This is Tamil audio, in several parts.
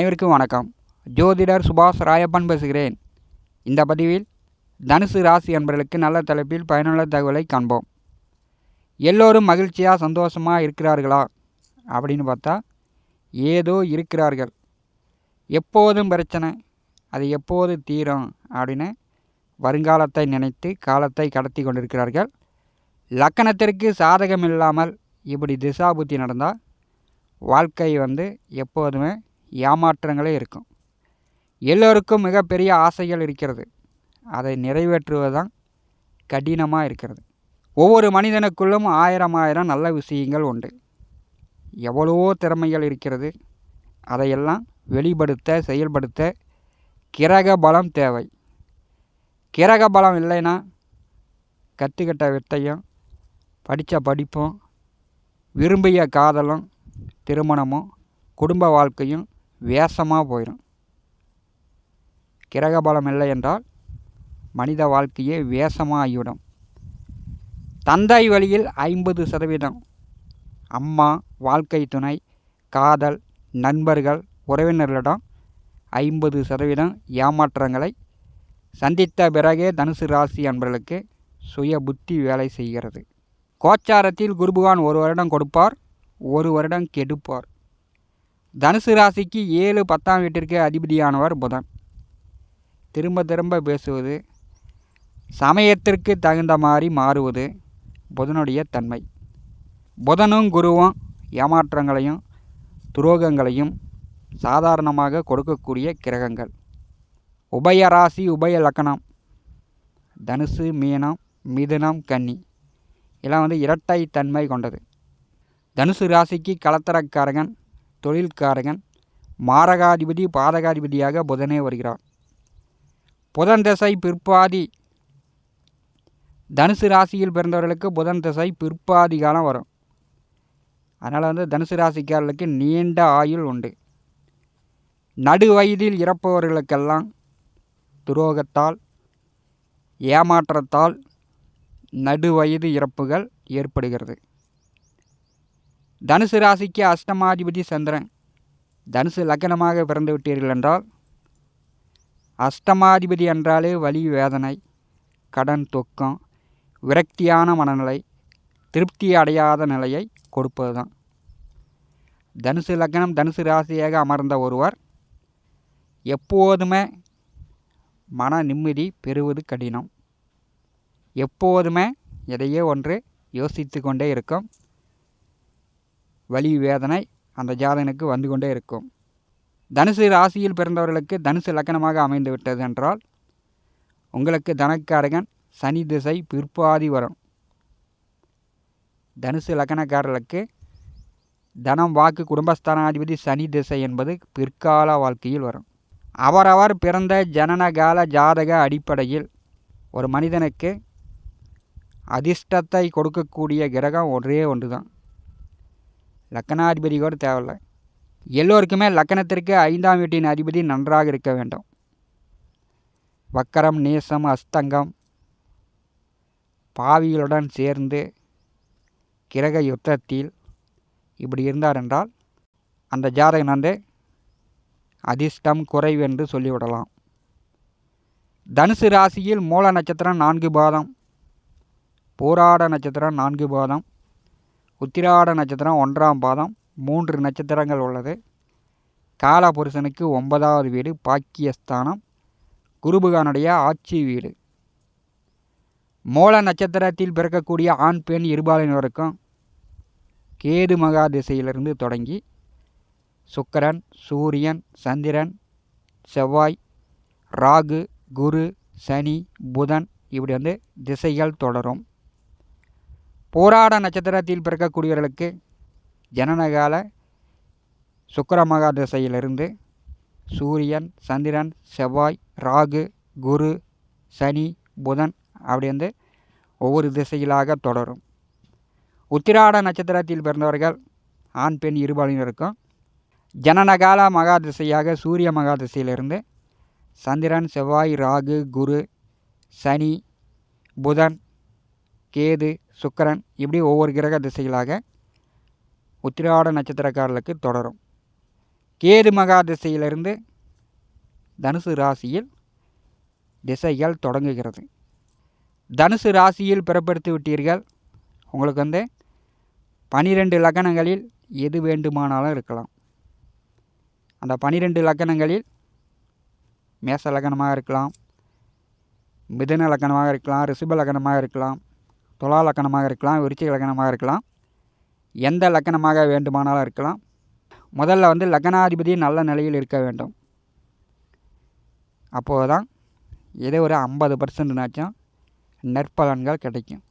அனைவருக்கும் வணக்கம். ஜோதிடர் சுபாஷ் ராயப்பன் பேசுகிறேன். இந்த பதிவில் தனுசு ராசி என்பவர்களுக்கு நல்ல தலைப்பில் பயனுள்ள தகவலை காண்போம். எல்லோரும் மகிழ்ச்சியாக சந்தோஷமாக இருக்கிறார்களா? அப்படின்னு பார்த்தா ஏதோ இருக்கிறார்கள். எப்போதும் பிரச்சனை அது எப்போது தீரும் அப்படின்னு வருங்காலத்தை நினைத்து காலத்தை கடத்தி கொண்டிருக்கிறார்கள். லக்கணத்திற்கு சாதகம் இல்லாமல் இப்படி திசாபுத்தி நடந்தால் வாழ்க்கை வந்து எப்போதுமே ஏமாற்றங்களே இருக்கும். எல்லோருக்கும் மிகப்பெரிய ஆசைகள் இருக்கிறது. அதை நிறைவேற்றுவதுதான் கடினமாக இருக்கிறது. ஒவ்வொரு மனிதனுக்குள்ளும் ஆயிரம் ஆயிரம் நல்ல விஷயங்கள் உண்டு. எவ்வளவோ திறமைகள் இருக்கிறது. அதையெல்லாம் வெளிப்படுத்த செயல்படுத்த கிரக பலம் தேவை. கிரக பலம் இல்லைன்னா கற்றுக்கிட்ட வித்தையும் படித்த படிப்பும் விரும்பிய காதலும் திருமணமும் குடும்ப வாழ்க்கையும் வேஷமாக போயிடும் கிரக பலம் இல்லை என்றால் மனித வாழ்க்கையே வேஷமாக ஆகிவிடும். தந்தை வழியில் ஐம்பது சதவீதம் அம்மா வாழ்க்கை துணை காதல் நண்பர்கள் உறவினர்களிடம் ஐம்பது சதவீதம் ஏமாற்றங்களை சந்தித்த பிறகே தனுசு ராசி அன்பர்களுக்கு சுய புத்தி வேலை செய்கிறது. கோச்சாரத்தில் குருபகான் ஒரு வருடம் கொடுப்பார் ஒரு வருடம் கெடுப்பார். தனுசு ராசிக்கு ஏழு பத்தாம் வீட்டிற்கு அதிபதியானவர் புதன். திரும்ப திரும்ப பேசுவது சமயத்திற்கு தகுந்த மாதிரி மாறுவது புதனுடைய தன்மை. புதனும் குருவும் ஏமாற்றங்களையும் துரோகங்களையும் சாதாரணமாக கொடுக்கக்கூடிய கிரகங்கள். உபய ராசி உபய லக்கணம். தனுசு மீனம் மிதுனம் கன்னி. இதெல்லாம் வந்து இரட்டை தன்மை கொண்டது. தனுசு ராசிக்கு கலத்தரக்காரகன் தொழில்காரகன் மாரகாதிபதி பாதகாதிபதியாக புதனே வருகிறார். புதன் திசை பிற்பாதி. தனுசு ராசியில் பிறந்தவர்களுக்கு புதன் திசை பிற்பாதி காலம் வரும். அதனால் வந்து தனுசு ராசிக்காரர்களுக்கு நீண்ட ஆயுள் உண்டு. நடு வயதில் இறப்பவர்களுக்கெல்லாம் துரோகத்தால் ஏமாற்றத்தால் நடு வயது இறப்புகள் ஏற்படுகிறது. தனுசு ராசிக்கு அஷ்டமாதிபதி சந்திரன். தனுசு லக்னமாக பிறந்து விட்டீர்கள் என்றால் அஷ்டமாதிபதி என்றாலே வலி வேதனை கடன் தொக்கம் விரக்தியான மனநிலை திருப்தி அடையாத நிலையை கொடுப்பது தான் தனுசு லக்னம் தனுசு ராசியாக அமர்ந்த ஒருவர் எப்போதுமே மன நிம்மதி பெறுவது கடினம். எப்போதுமே எதையோ ஒன்று யோசித்து கொண்டே இருக்கும். வலி வேதனை அந்த ஜாதகனுக்கு வந்து கொண்டே இருக்கும். தனுசு ராசியில் பிறந்தவர்களுக்கு தனுசு லக்கணமாக அமைந்து விட்டது என்றால் உங்களுக்கு தனக்காரகன் சனி திசை பிற்பாதி வரும் தனுசு லக்கணக்காரர்களுக்கு தனம் வாக்கு குடும்பஸ்தானாதிபதி சனி திசை என்பது பிற்கால வாழ்க்கையில் வரும். அவரவர் பிறந்த ஜனனகால ஜாதக அடிப்படையில் ஒரு மனிதனுக்கு அதிர்ஷ்டத்தை கொடுக்கக்கூடிய கிரகம் ஒன்றே ஒன்று தான் லக்கணாதிபதி கூட தேவையில்லை. எல்லோருக்குமே லக்கணத்திற்கு ஐந்தாம் வீட்டின் அதிபதி நன்றாக இருக்க வேண்டும். வக்கரம் நேசம் அஸ்தங்கம் பாவிகளுடன் சேர்ந்து கிரக யுத்தத்தில் இப்படி இருந்தார் என்றால் அந்த ஜாதகன் வந்து அதிர்ஷ்டம் குறைவு என்று சொல்லிவிடலாம். தனுசு ராசியில் மூல நட்சத்திரம் நான்கு பாதம் பூராட நட்சத்திரம் நான்கு பாதம் உத்திராட நட்சத்திரம் ஒன்றாம் பாதம் மூன்று நட்சத்திரங்கள் உள்ளது. காலபுருஷனுக்கு ஒன்பதாவது வீடு பாக்கியஸ்தானம். குருபகானுடைய ஆட்சி வீடு. மூல நட்சத்திரத்தில் பிறக்கக்கூடிய ஆண் பெண் இருபாலினருக்கும் கேது மகா திசையிலிருந்து தொடங்கி சுக்கரன் சூரியன் சந்திரன் செவ்வாய் ராகு குரு சனி புதன் இப்படி வந்து திசைகள் தொடரும். போராட நட்சத்திரத்தில் பிறக்கக்கூடியவர்களுக்கு ஜனனகால சுக்கர மகா திசையிலிருந்து சூரியன் சந்திரன் செவ்வாய் ராகு குரு சனி புதன் அப்படி வந்து ஒவ்வொரு திசையிலாக தொடரும். உத்திராட நட்சத்திரத்தில் பிறந்தவர்கள் ஆண் பெண் இருபாலினருக்கும் ஜனனகால மகா திசையாக சூரிய மகா திசையிலிருந்து சந்திரன் செவ்வாய் ராகு குரு சனி புதன் கேது சுக்கரன் இப்படி ஒவ்வொரு கிரக திசைகளாக உத்திராட நட்சத்திரக்காரர்களுக்கு தொடரும். கேது மகா திசையிலிருந்து தனுசு ராசியில் திசைகள் தொடங்குகிறது. தனுசு ராசியில் பிறப்படுத்தி விட்டீர்கள். உங்களுக்கு வந்து பனிரெண்டு லக்கணங்களில் எது வேண்டுமானாலும் இருக்கலாம். அந்த பனிரெண்டு லக்கணங்களில் மேச லக்கணமாக இருக்கலாம். மிதுன லக்கணமாக இருக்கலாம். ரிஷப லக்கணமாக இருக்கலாம். துலா லக்கணமாக இருக்கலாம் விருச்சிக லக்கணமாக இருக்கலாம் எந்த லக்கணமாக வேண்டுமானாலும் இருக்கலாம். முதல்ல வந்து லக்கணாதிபதி நல்ல நிலையில் இருக்க வேண்டும். அப்போது தான் ஏதோ ஒரு ஐம்பது பர்சன்ட்னாச்சும் நற்பலன்கள் கிடைக்கும்.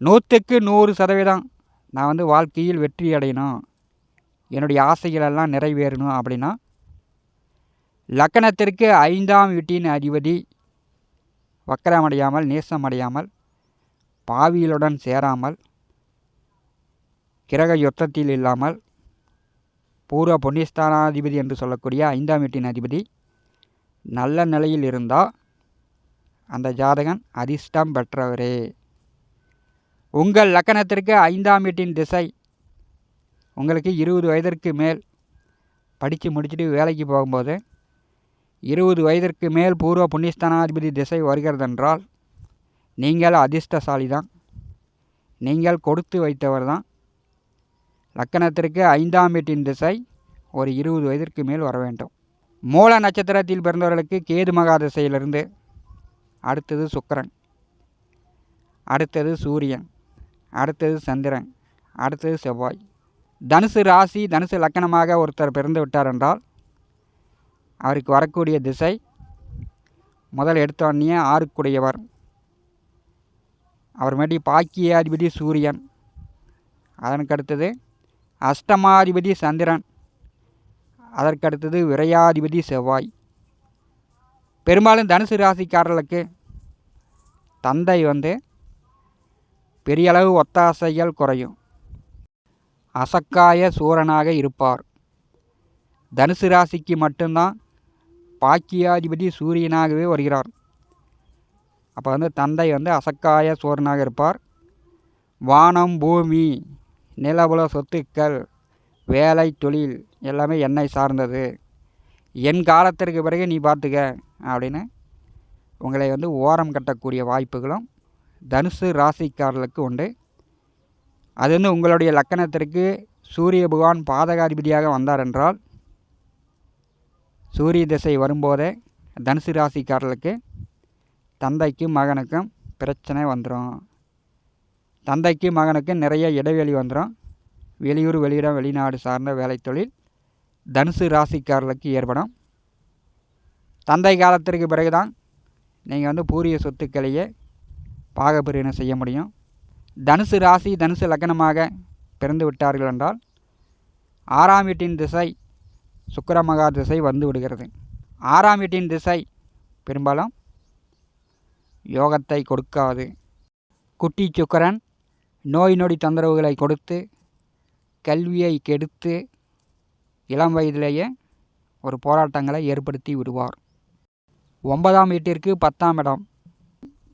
நூற்றுக்கு நூறு சதவீதம் நான் வந்து வாழ்க்கையில் வெற்றி அடையணும் என்னுடைய ஆசைகளெல்லாம் நிறைவேறணும் அப்படின்னா லக்கணத்திற்கு ஐந்தாம் வீட்டின் அதிபதி வக்கரமடையாமல் நேசமடையாமல் பாவியலுடன் சேராமல் கிரக யுத்தத்தில் இல்லாமல் பூர்வ புண்ணியஸ்தானாதிபதி என்று சொல்லக்கூடிய ஐந்தாம் வீட்டின் அதிபதி நல்ல நிலையில் இருந்தால் அந்த ஜாதகன் அதிர்ஷ்டம் பெற்றவரே. உங்கள் லக்கணத்திற்கு ஐந்தாம் வீட்டின் திசை உங்களுக்கு இருபது வயதிற்கு மேல் படித்து முடிச்சுட்டு வேலைக்கு போகும்போது இருபது வயதிற்கு மேல் பூர்வ புண்ணியஸ்தானாதிபதி திசை வருகிறதென்றால் நீங்கள் அதிர்ஷ்டசாலி தான் நீங்கள் கொடுத்து வைத்தவர் தான் லக்கணத்திற்கு ஐந்தாம் வீட்டின் திசை ஒரு இருபது வயதிற்கு மேல் வர வேண்டும். மூல நட்சத்திரத்தில் பிறந்தவர்களுக்கு கேது மகா திசையிலிருந்து அடுத்தது சுக்கரன் அடுத்தது சூரியன் அடுத்தது சந்திரன் அடுத்தது செவ்வாய். தனுசு ராசி தனுசு லக்கணமாக ஒருத்தர் பிறந்து விட்டார் என்றால் அவருக்கு வரக்கூடிய திசை முதல் எடுத்தோடனே ஆறுக்குடையவர். அப்புறமேட்டு பாக்கியாதிபதி சூரியன். அதற்கு அடுத்தது அஷ்டமாதிபதி சந்திரன். அதற்கடுத்தது விரையாதிபதி செவ்வாய். பெரும்பாலும் தனுசு ராசிக்காரர்களுக்கு தந்தை வந்து பெரிய அளவு ஒத்தாசைகள் குறையும். அசக்காய சூரனாக இருப்பார். தனுசு ராசிக்கு மட்டும்தான் பாக்கியாதிபதி சூரியனாகவே வருகிறார். அப்போ வந்து தந்தை வந்து அசக்காய சோரனாக இருப்பார். வானம் பூமி நிலவுல சொத்துக்கள் வேலை தொழில் எல்லாமே என்னை சார்ந்தது. என் காலத்திற்கு பிறகு நீ பார்த்துக்க அப்படின்னு உங்களை வந்து ஓரம் கட்டக்கூடிய வாய்ப்புகளும் தனுசு ராசிக்காரர்களுக்கு உண்டு. அது வந்து உங்களுடைய லக்கணத்திற்கு சூரிய பகவான் பாதகாதிபதியாக வந்தார் என்றால் சூரிய திசை வரும்போதே தனுசு ராசிக்காரர்களுக்கு தந்தைக்கும் மகனுக்கும் பிரச்சனை வந்துடும் தந்தைக்கும் மகனுக்கும் நிறைய இடைவெளி வந்துடும் வெளியூர் வெளியிடம் வெளிநாடு சார்ந்த வேலை தொழில் தனுசு ராசிக்காரர்களுக்கு ஏற்படும். தந்தை காலத்திற்கு பிறகுதான் நீங்கள் வந்து பூரிய சொத்துக்களையே பாகப்பிரிவினை செய்ய முடியும். தனுசு ராசி தனுசு லக்னமாக பிறந்து விட்டார்கள் என்றால் ஆறாம் வீட்டின் திசை சுக்கரமகா திசை வந்து விடுகிறது. ஆறாம் வீட்டின் திசை பெரும்பாலும் யோகத்தை கொடுக்காது. குட்டி சுக்கரன் நோய் நொடி தொந்தரவுகளை கொடுத்து கல்வியை கெடுத்து இளம் வயதிலேயே ஒரு போராட்டங்களை ஏற்படுத்தி விடுவார். ஒன்பதாம் வீட்டிற்கு பத்தாம் இடம்.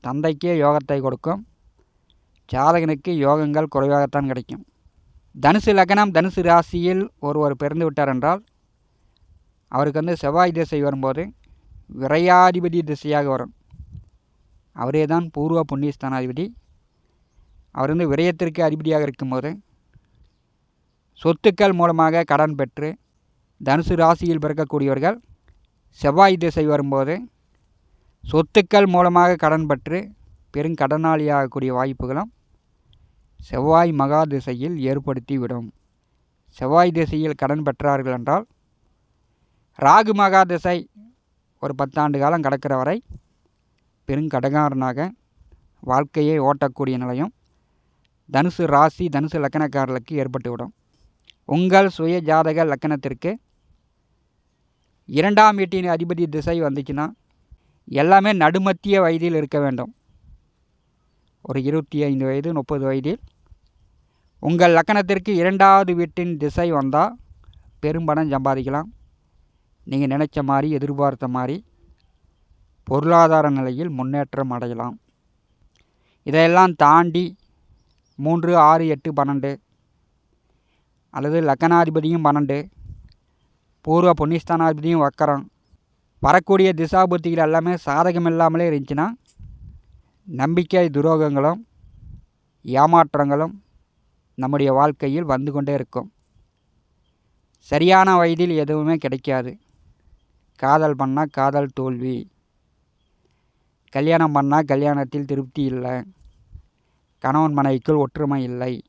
தந்தைக்கே யோகத்தை கொடுக்கும். ஜாதகனுக்கு யோகங்கள் குறைவாகத்தான் கிடைக்கும். தனுசு லக்னம் தனுசு ராசியில் ஒருவர் பிறந்து விட்டார் என்றால் அவருக்கு வந்து செவ்வாய் திசை வரும்போது விரையாதிபதி திசையாக வரும். அவரே தான் பூர்வ புண்ணியஸ்தானாதிபதி. அவர் வந்து விரயத்திற்கு அதிபதியாக இருக்கும்போது சொத்துக்கள் மூலமாக கடன் பெற்று தனுசு ராசியில் பிறக்கக்கூடியவர்கள் செவ்வாய் திசை வரும்போது சொத்துக்கள் மூலமாக கடன் பெற்று பெருங்கடனாளியாகக்கூடிய வாய்ப்புகளும் செவ்வாய் மகா திசையில் ஏற்படுத்திவிடும் செவ்வாய் திசையில் கடன் பெற்றார்கள் என்றால் ராகு மகா திசை ஒரு பத்தாண்டு காலம் கடக்கிற வரை பெருங்கடகாரனாக வாழ்க்கையை ஓட்டக்கூடிய நிலையும் தனுசு ராசி தனுசு லக்கணக்காரர்களுக்கு ஏற்பட்டுவிடும். உங்கள் சுய ஜாதக லக்கணத்திற்கு இரண்டாம் வீட்டின் அதிபதி திசை வந்துச்சுன்னா எல்லாமே நடுமத்திய வயதில் இருக்க வேண்டும். ஒரு இருபத்தி ஐந்து வயது முப்பது வயதில். உங்கள் லக்கணத்திற்கு இரண்டாவது வீட்டின் திசை வந்தால் பெரும்பணம் சம்பாதிக்கலாம். நீங்கள் நினச்ச மாதிரி எதிர்பார்த்த மாதிரி பொருளாதார நிலையில் முன்னேற்றம் அடையலாம். இதையெல்லாம் தாண்டி மூன்று ஆறு எட்டு பன்னெண்டு அல்லது லக்கணாதிபதியும் பன்னெண்டு பூர்வ புண்ணியஸ்தானாதிபதியும் வக்கரம். வரக்கூடிய திசாபுத்திகள் எல்லாமே சாதகம் இல்லாமலே இருந்துச்சுன்னா நம்பிக்கை துரோகங்களும் ஏமாற்றங்களும் நம்முடைய வாழ்க்கையில் வந்து கொண்டே இருக்கும். சரியான வயதில் எதுவுமே கிடைக்காது. காதல் பண்ணால் காதல் தோல்வி. கல்யாணம் பண்ணால் கல்யாணத்தில் திருப்தி இல்லை. கணவன் மனைவிக்குள் ஒற்றுமை இல்லை.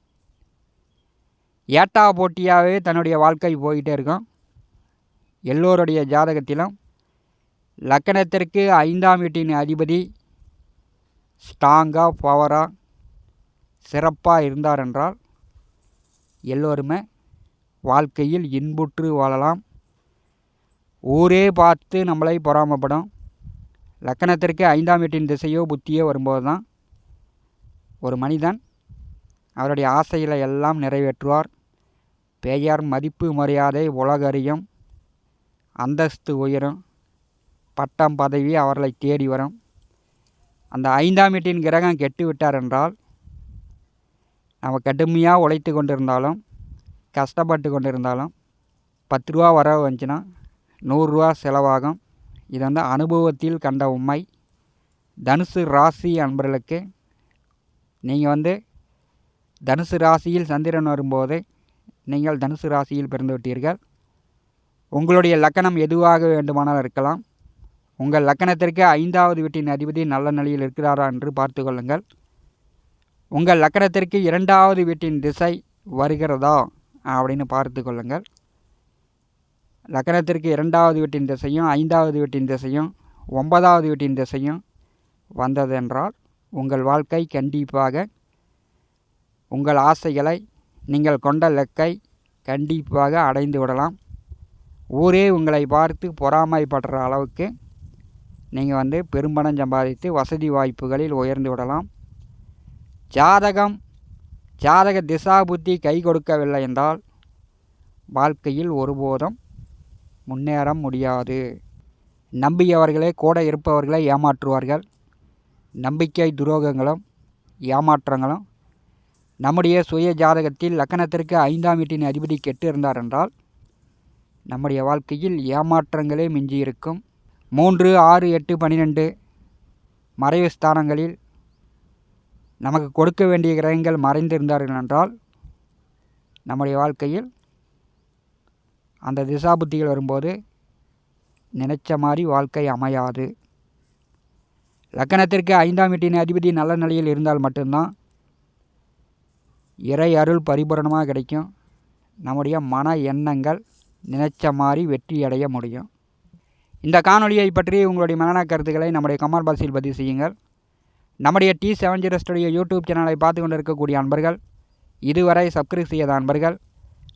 ஏட்டா போட்டியாகவே தன்னுடைய வாழ்க்கை போய்கிட்டே இருக்கும். எல்லோருடைய ஜாதகத்திலும் லக்கணத்திற்கு ஐந்தாம் வீட்டின் அதிபதி ஸ்ட்ராங்காக பவராக சிறப்பாக இருந்தார் என்றால் எல்லோருமே வாழ்க்கையில் இன்புற்று வாழலாம். ஊரே பார்த்து நம்மளை பொறாமப்படும். லக்கணத்திற்கு ஐந்தாம் வீட்டின் திசையோ புத்தியோ வரும்போது தான் ஒரு மனிதன் அவருடைய ஆசைகளை எல்லாம் நிறைவேற்றுவார். பெயர் மதிப்பு மரியாதை உலகறியும் அந்தஸ்து உயரும் பட்டம் பதவி அவர்களை தேடி வரும். அந்த ஐந்தாம் வீட்டின் கிரகம் கெட்டு விட்டார் என்றால் நம்ம கடுமையாக உழைத்து கொண்டிருந்தாலும் கஷ்டப்பட்டு கொண்டிருந்தாலும் பத்து ரூபா வரவு வந்துச்சுன்னா நூறுரூவா செலவாகும். இது வந்து அனுபவத்தில் கண்ட உண்மை தனுசு ராசி அன்பர்களுக்கு நீங்கள் வந்து தனுசு ராசியில் சந்திரன் வரும்போது நீங்கள் தனுசு ராசியில் பிறந்து விட்டீர்கள். உங்களுடைய லக்கணம் எதுவாக வேண்டுமானால் இருக்கலாம். உங்கள் லக்கணத்திற்கு ஐந்தாவது வீட்டின் அதிபதி நல்ல நிலையில் இருக்கிறாரா என்று பார்த்து கொள்ளுங்கள். உங்கள் லக்கணத்திற்கு இரண்டாவது வீட்டின் திசை வருகிறதா அப்படின்னு பார்த்து கொள்ளுங்கள். லக்னத்திற்கு இரண்டாவது வீட்டின் திசையும் ஐந்தாவது வீட்டின் திசையும் ஒன்பதாவது வீட்டின் திசையும் வந்ததென்றால் உங்கள் வாழ்க்கை கண்டிப்பாக உங்கள் ஆசைகளை நீங்கள் கொண்ட லக்கை கண்டிப்பாக அடைந்து விடலாம். ஊரே உங்களை பார்த்து பொறாமைப்படுற அளவுக்கு நீங்கள் வந்து பெரும்பணம் சம்பாதித்து வசதி வாய்ப்புகளில் உயர்ந்து விடலாம். ஜாதகம் ஜாதக திசா புத்தி கை கொடுக்கவில்லை என்றால் வாழ்க்கையில் ஒருபோதும் முன்னேற முடியாது. நம்பியவர்களே கூட இருப்பவர்களை ஏமாற்றுவார்கள். நம்பிக்கை துரோகங்களும் ஏமாற்றங்களும் நம்முடைய சுய ஜாதகத்தில் லக்கணத்திற்கு ஐந்தாம் வீட்டின் அதிபதி கெட்டு இருந்தார் என்றால் நம்முடைய வாழ்க்கையில் ஏமாற்றங்களே மிஞ்சி இருக்கும் மூன்று ஆறு எட்டு பன்னிரெண்டு மறைவு ஸ்தானங்களில் நமக்கு கொடுக்க வேண்டிய கிரகங்கள் மறைந்திருந்தார்கள் என்றால் நம்முடைய வாழ்க்கையில் அந்த திசா புத்திகள் வரும்போது நினைச்ச மாதிரி வாழ்க்கை அமையாது. லக்கணத்திற்கு ஐந்தாம் வீட்டின் அதிபதி நல்ல நிலையில் இருந்தால் மட்டும்தான் இறை அருள் பரிபூரணமாக கிடைக்கும். நம்முடைய மன எண்ணங்கள் நினைச்ச மாதிரி வெற்றி அடைய முடியும். இந்த காணொலியை பற்றி உங்களுடைய மனநா கருத்துக்களை நம்முடைய கமால் பாக்ஸில் பதிவு செய்யுங்கள். நம்முடைய T seven zero studio YouTube சேனலை பார்த்து கொண்டிருக்கக்கூடிய அன்பர்கள் இதுவரை சப்ஸ்கிரைப் செய்யாத அன்பர்கள்